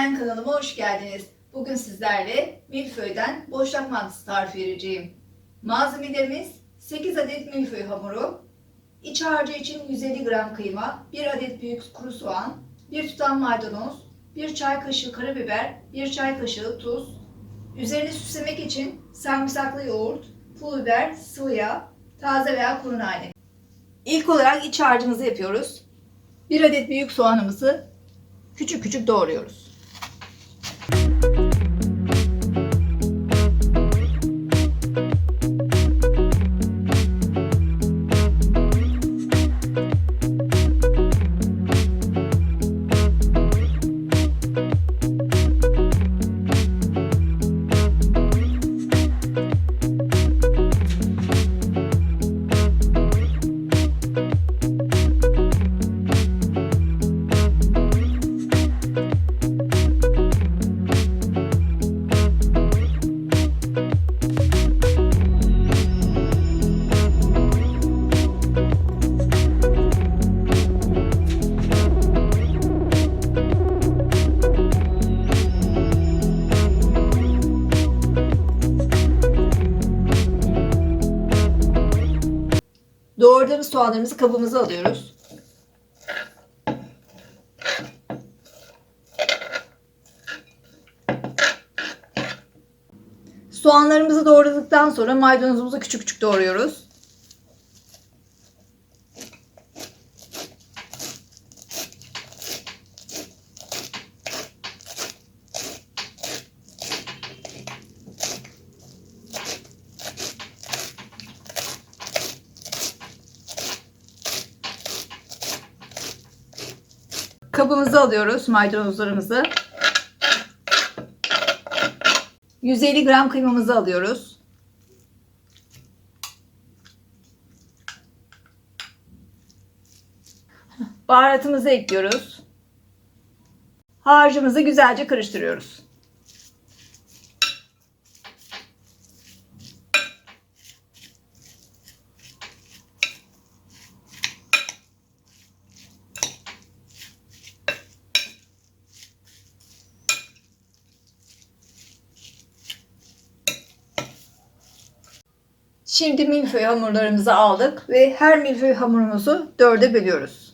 YBN kanalıma hoş geldiniz. Bugün sizlerle milföyden boşnak mantısı tarifi vereceğim. Malzemelerimiz 8 adet milföy hamuru, iç harcı için 150 gram kıyma, 1 adet büyük kuru soğan, 1 tutam maydanoz, 1 çay kaşığı karabiber, 1 çay kaşığı tuz, üzerine süslemek için sarımsaklı yoğurt, pul biber, sıvı yağ, taze veya kuru nane. İlk olarak iç harcımızı yapıyoruz. 1 adet büyük soğanımızı küçük küçük doğruyoruz. Soğanlarımızı kabımıza alıyoruz. Soğanlarımızı doğradıktan sonra maydanozumuzu küçük küçük doğruyoruz. Kabımızı alıyoruz maydanozlarımızı. 150 gram kıymamızı alıyoruz. Baharatımızı ekliyoruz. Harcımızı güzelce karıştırıyoruz. Şimdi milföy hamurlarımızı aldık ve her milföy hamurumuzu dörde bölüyoruz.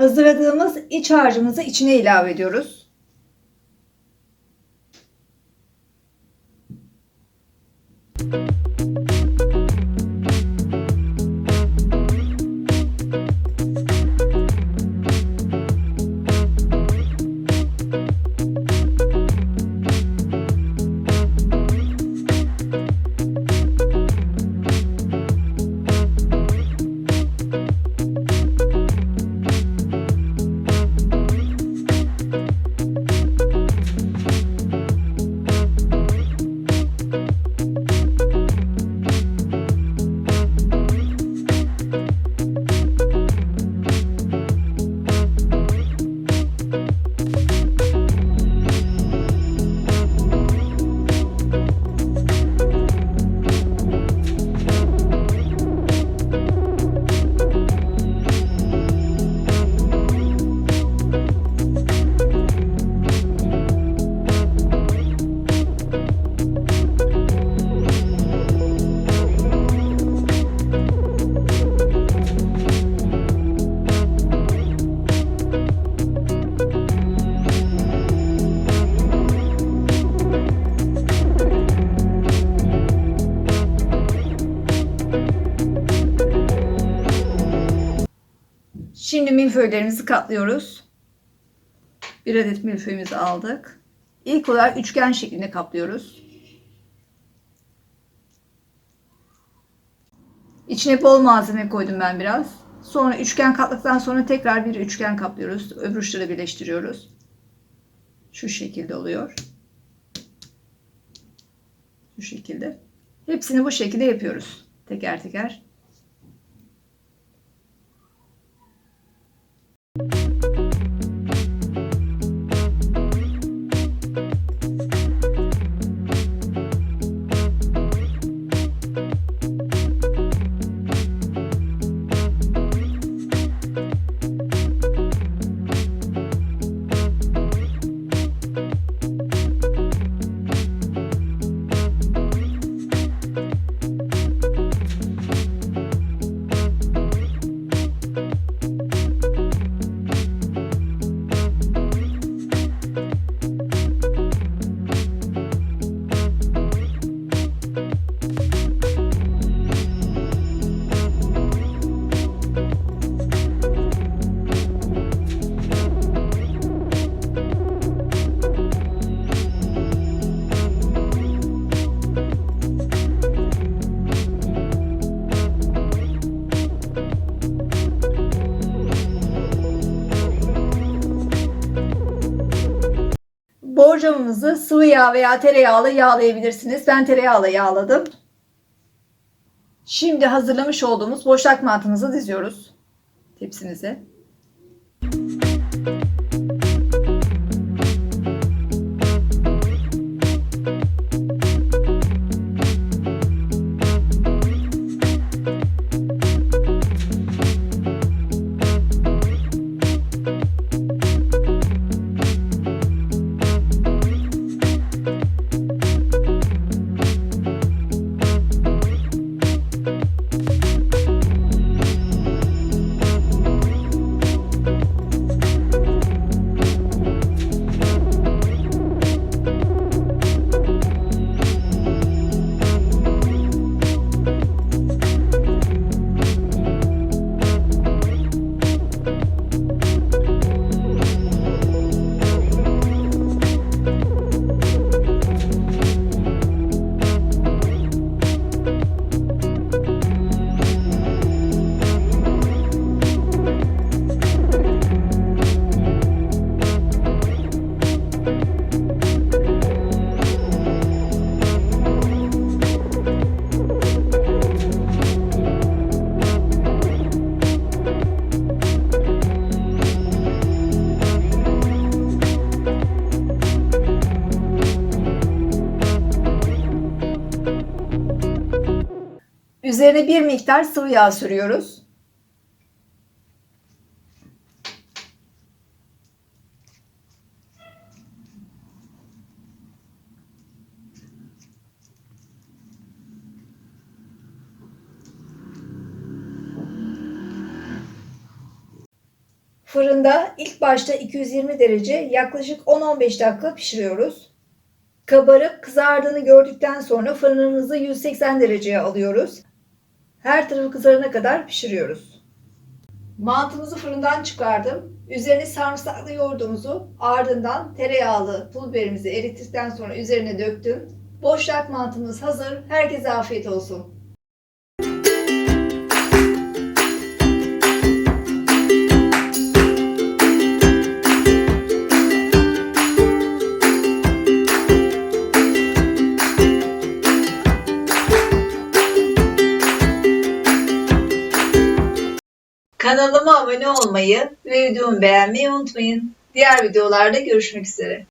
Hazırladığımız iç harcımızı içine ilave ediyoruz. Şimdi milföylerimizi katlıyoruz. Bir adet milföyümüzü aldık. İlk olarak üçgen şeklinde kaplıyoruz. İçine bol malzeme koydum ben biraz. Sonra üçgen katladıktan sonra tekrar bir üçgen kaplıyoruz. Öbür uçları birleştiriyoruz. Şu şekilde oluyor. Şu şekilde. Hepsini bu şekilde yapıyoruz. Teker teker. Borcamımızı sıvı yağ veya tereyağlı yağlayabilirsiniz. Ben tereyağla yağladım. Şimdi hazırlamış olduğumuz boşlak mantımızı diziyoruz tepsimize. Üzerine bir miktar sıvı yağ sürüyoruz. Fırında ilk başta 220 derece yaklaşık 10-15 dakika pişiriyoruz. Kabarıp kızardığını gördükten sonra fırınımızı 180 dereceye alıyoruz. Her tarafı kızarana kadar pişiriyoruz. Mantımızı fırından çıkardım. Üzerine sarımsaklı yoğurdumuzu ardından tereyağlı pul biberimizi erittikten sonra üzerine döktüm. Boşlak mantımız hazır. Herkese afiyet olsun. Kanalıma abone olmayı ve videomu beğenmeyi unutmayın. Diğer videolarda görüşmek üzere.